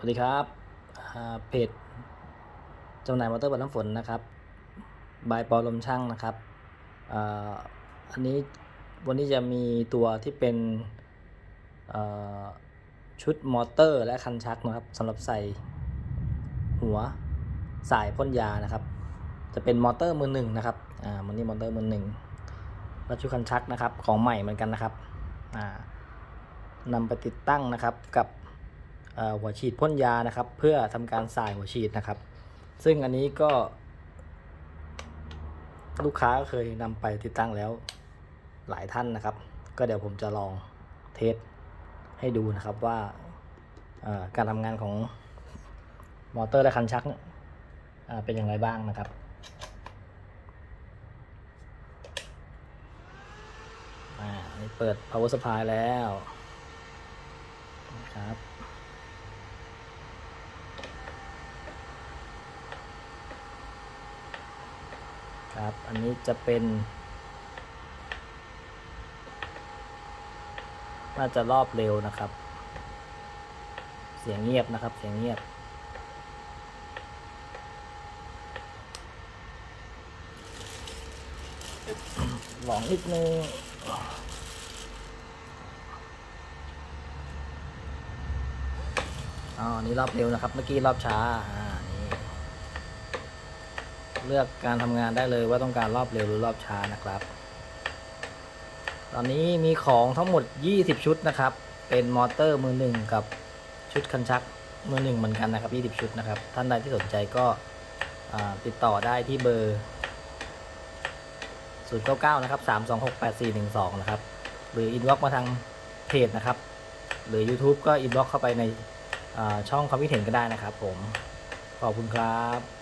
วัสดีครับเพจจำหน่ายมอเตอร์บัตรน้ำฝนนะครับบายปอลมช่างนะครับอ,อันนี้วันนี้จะมีตัวที่เป็นชุดมอเตอร์และคันชักนะครับสำหรับใส่หัวสายพ่นยานะครับ จะเป็นมอเตอร์มือหนึ่งนะครับอ่ามันนี่มอเตอร์มือหนึ่งและชุดคันชักนะครับของใหม่เหมือนกันนะครับอ่านำไปติดตั้งนะครับกับ หัวฉีดพ่นยานะครับ เพื่อทำการสายหัวฉีดนะครับ ซึ่งอันนี้ก็ ลูกค้าก็เคยนำไปติดตั้งแล้วหลายท่านนะครับ ก็เดี๋ยวผมจะลองเทสให้ดูนะครับว่าการทำงานของมอเตอร์และคันชักเป็นอย่างไรบ้างนะครับอ่านนี้เปิด power supply แล้วนะครับ ครับ อันนี้จะเป็นน่าจะรอบเร็วนะครับ เสียงเงียบนะครับ เสียงเงียบลองนิดนึงอ๋อนี่รอบเร็วนะครับ เมื่อกี้รอบช้าอ่า เลือกการทำงานได้เลยว่าต้องการรอบเร็วหรือรอบช้านะครับ ตอนนี้มีของทั้งหมด 20 ชุดนะครับ เป็นมอเตอร์มือหนึ่งกับชุดคันชักมือหนึ่งเหมือนกันนะครับ 20 ชุดนะครับ ท่านใดที่สนใจก็ติดต่อได้ที่เบอร์ 099 นะครับ 3268412 นะครับ หรืออินบ็อกมาทางเพจนะครับ หรือ YouTube ก็อินบ็อกเข้าไปในช่องความคิดเห็นก็ได้นะครับผม ขอบคุณครับ